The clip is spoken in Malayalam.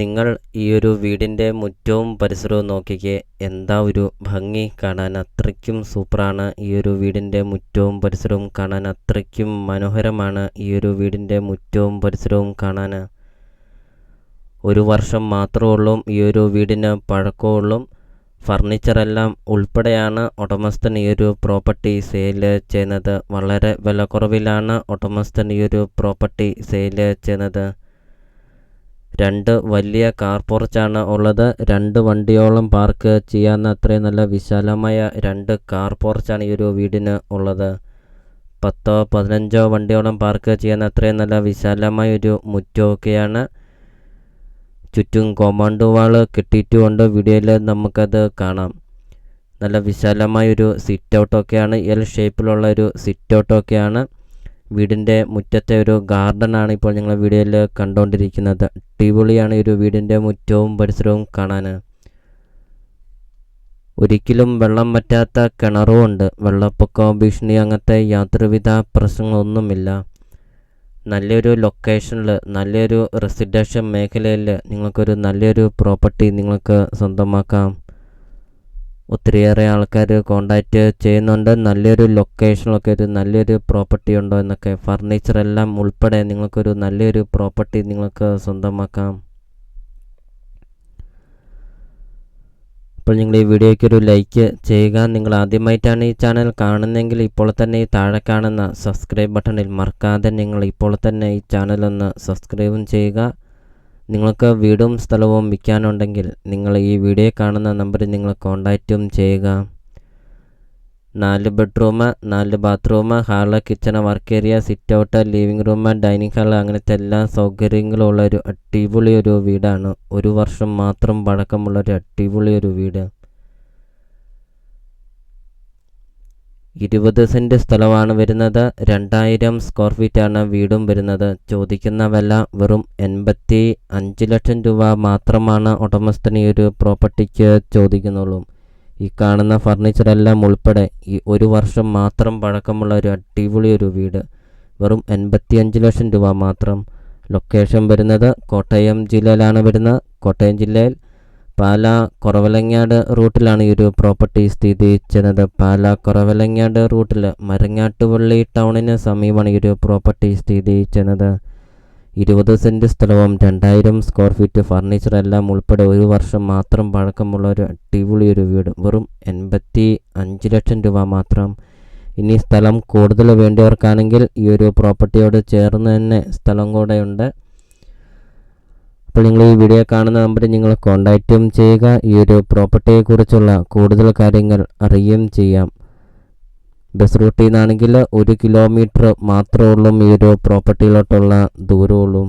നിങ്ങൾ ഈ ഒരു വീടിന്റെ മുറ്റവും പരിസരവും നോക്കിക്കേ. എന്താ ഒരു ഭംഗി കാണാൻ അത്രയ്ക്കും സൂപ്പറാണ്. ഈ ഒരു വീടിന്റെ മുറ്റവും പരിസരവും കാണാൻ അത്രയ്ക്കും മനോഹരമാണ് ഈ ഒരു വീടിന്റെ മുറ്റവും പരിസരവും കാണാൻ. ഒരു വർഷം മാത്രമേ ഉള്ളൂ ഈ ഒരു വീടിന് പഴക്കമുള്ളൂ ഫർണിച്ചറെല്ലാം ഉൾപ്പെടെയാണ് ഉടമസ്ഥൻ ഈ ഒരു പ്രോപ്പർട്ടി സെയിൽ ചെയ്യുന്നത്. വളരെ വിലക്കുറവിലാണ് ഉടമസ്ഥൻ ഈ ഒരു പ്രോപ്പർട്ടി സെയിൽ ചെയ്യുന്നത്. രണ്ട് വലിയ കാർ പോർച്ചാണ് ഉള്ളത്. രണ്ട് വണ്ടിയോളം പാർക്ക് ചെയ്യാവുന്ന അത്രയും നല്ല വിശാലമായ രണ്ട് കാർ പോർച്ചാണ് ഈ ഒരു വീടിന് ഉള്ളത്. പത്തോ പതിനഞ്ചോ വണ്ടിയോളം പാർക്ക് ചെയ്യാൻ അത്രയും നല്ല വിശാലമായ ഒരു മുറ്റമൊക്കെയാണ്. ചുറ്റും കോമ്പൗണ്ട് വാൾ കെട്ടിയിട്ടുകൊണ്ട് വീഡിയോയിൽ നമുക്കത് കാണാം. നല്ല വിശാലമായൊരു സിറ്റ് ഔട്ടൊക്കെയാണ് എൽ ഷേപ്പിലുള്ള ഒരു സിറ്റ് ഔട്ടൊക്കെയാണ് വീടിന്റെ മുറ്റത്തെ ഒരു ഗാർഡനാണ് ഇപ്പോൾ ഞങ്ങൾ വീഡിയോയിൽ കണ്ടുകൊണ്ടിരിക്കുന്നത്. അടിപൊളിയാണ് ഈ ഒരു വീടിന്റെ മുറ്റവും പരിസരവും കാണാൻ. ഒരിക്കലും വെള്ളം പറ്റാത്ത കിണറും ഉണ്ട്. വെള്ളപ്പൊക്കം ഭീഷണി അങ്ങനത്തെ യാതൊരുവിധ പ്രശ്നങ്ങളൊന്നുമില്ല. നല്ലൊരു ലൊക്കേഷനിൽ നല്ലൊരു റെസിഡൻഷ്യൽ മേഖലയിൽ നിങ്ങൾക്കൊരു നല്ലൊരു പ്രോപ്പർട്ടി നിങ്ങൾക്ക് സ്വന്തമാക്കാം. ഒത്തിരിയേറെ ആൾക്കാർ കോണ്ടാക്റ്റ് ചെയ്യുന്നുണ്ട്. നല്ലൊരു ലൊക്കേഷനിലൊക്കെ ഒരു നല്ലൊരു പ്രോപ്പർട്ടി ഉണ്ടോ എന്നൊക്കെ. ഫർണിച്ചർ എല്ലാം ഉൾപ്പെടെ നിങ്ങൾക്കൊരു നല്ലൊരു പ്രോപ്പർട്ടി നിങ്ങൾക്ക് സ്വന്തമാക്കാം. അപ്പോൾ നിങ്ങൾ ഈ വീഡിയോയ്ക്ക് ഒരു ലൈക്ക് ചെയ്യുക. നിങ്ങൾ ആദ്യമായിട്ടാണ് ഈ ചാനൽ കാണുന്നതെങ്കിൽ ഇപ്പോൾ തന്നെ ഈ താഴെ കാണുന്ന സബ്സ്ക്രൈബ് ബട്ടണിൽ മറക്കാതെ നിങ്ങൾ ഇപ്പോൾ തന്നെ ഈ ചാനൽ ഒന്ന് സബ്സ്ക്രൈബും ചെയ്യുക. നിങ്ങൾക്ക് വീടും സ്ഥലവും വിൽക്കാനുണ്ടെങ്കിൽ നിങ്ങൾ ഈ വീഡിയോ കാണുന്ന നമ്പറിൽ നിങ്ങൾ കോണ്ടാക്റ്റും ചെയ്യുക. നാല് ബെഡ്റൂം നാല് bathroom hall kitchen work area sit out living room dining hall അങ്ങനത്തെ എല്ലാ സൗകര്യങ്ങളും ഉള്ള ഒരു അടിപൊളി ഒരു വീടാണ്. ഒരു വർഷം മാത്രം പഴക്കമുള്ള ഒരു അടിപൊളി ഒരു വീട്. ഇരുപത് സെന്റ് സ്ഥലമാണ് വരുന്നത്. രണ്ടായിരം സ്ക്വയർ ഫീറ്റാണ് വീടും വരുന്നത്. ചോദിക്കുന്ന വില വെറും എൺപത്തി അഞ്ച് ലക്ഷം രൂപ മാത്രമാണ് ഉടമസ്ഥൻ ഈ ഒരു പ്രോപ്പർട്ടിക്ക് ചോദിക്കുന്നുള്ളൂ. ഈ കാണുന്ന ഫർണിച്ചറെല്ലാം ഉൾപ്പെടെ ഈ ഒരു വർഷം മാത്രം പഴക്കമുള്ള ഒരു അടിപൊളി ഒരു വീട്. വെറും എൺപത്തിയഞ്ച് ലക്ഷം രൂപ മാത്രം. ലൊക്കേഷൻ വരുന്നത് കോട്ടയം ജില്ലയിലാണ് വരുന്നത്. കോട്ടയം ജില്ലയിൽ പാല കുറവലങ്ങാട് റൂട്ടിലാണ് ഈ ഒരു പ്രോപ്പർട്ടി സ്ഥിതി ചെയ്യുന്നത് പാല കുറവലങ്ങാട് റൂട്ടിൽ മരങ്ങാട്ടുപള്ളി ടൗണിന് സമീപമാണ് ഈ ഒരു പ്രോപ്പർട്ടി സ്ഥിതി ചെയ്യുന്നത് ഇരുപത് സെന്റ് സ്ഥലവും രണ്ടായിരം സ്ക്വയർ ഫീറ്റ് ഫർണിച്ചർ എല്ലാം ഉൾപ്പെടെ ഒരു വർഷം മാത്രം പഴക്കമുള്ള ഒരു അടിപൊളി ഒരു വീട്. വെറും എൺപത്തി അഞ്ച് ലക്ഷം രൂപ മാത്രം. ഇനി സ്ഥലം കൂടുതൽ വേണ്ടിയവർക്കാണെങ്കിൽ ഈ ഒരു പ്രോപ്പർട്ടിയോട് ചേർന്ന് തന്നെ സ്ഥലം കൂടെ ഉണ്ട് അപ്പോൾ നിങ്ങൾ ഈ വീഡിയോ കാണുന്ന നമ്പറിൽ നിങ്ങൾ കോൺടാക്റ്റും ചെയ്യുക. ഈ ഒരു പ്രോപ്പർട്ടിയെക്കുറിച്ചുള്ള കൂടുതൽ കാര്യങ്ങൾ അറിയുകയും ചെയ്യാം. ബസ് റൂട്ടിൽ നിന്നാണെങ്കിൽ ഒരു കിലോമീറ്റർ മാത്രമേ ഉള്ളൂ ഈ ഒരു പ്രോപ്പർട്ടിയിലോട്ടുള്ള ദൂരമുള്ളൂ.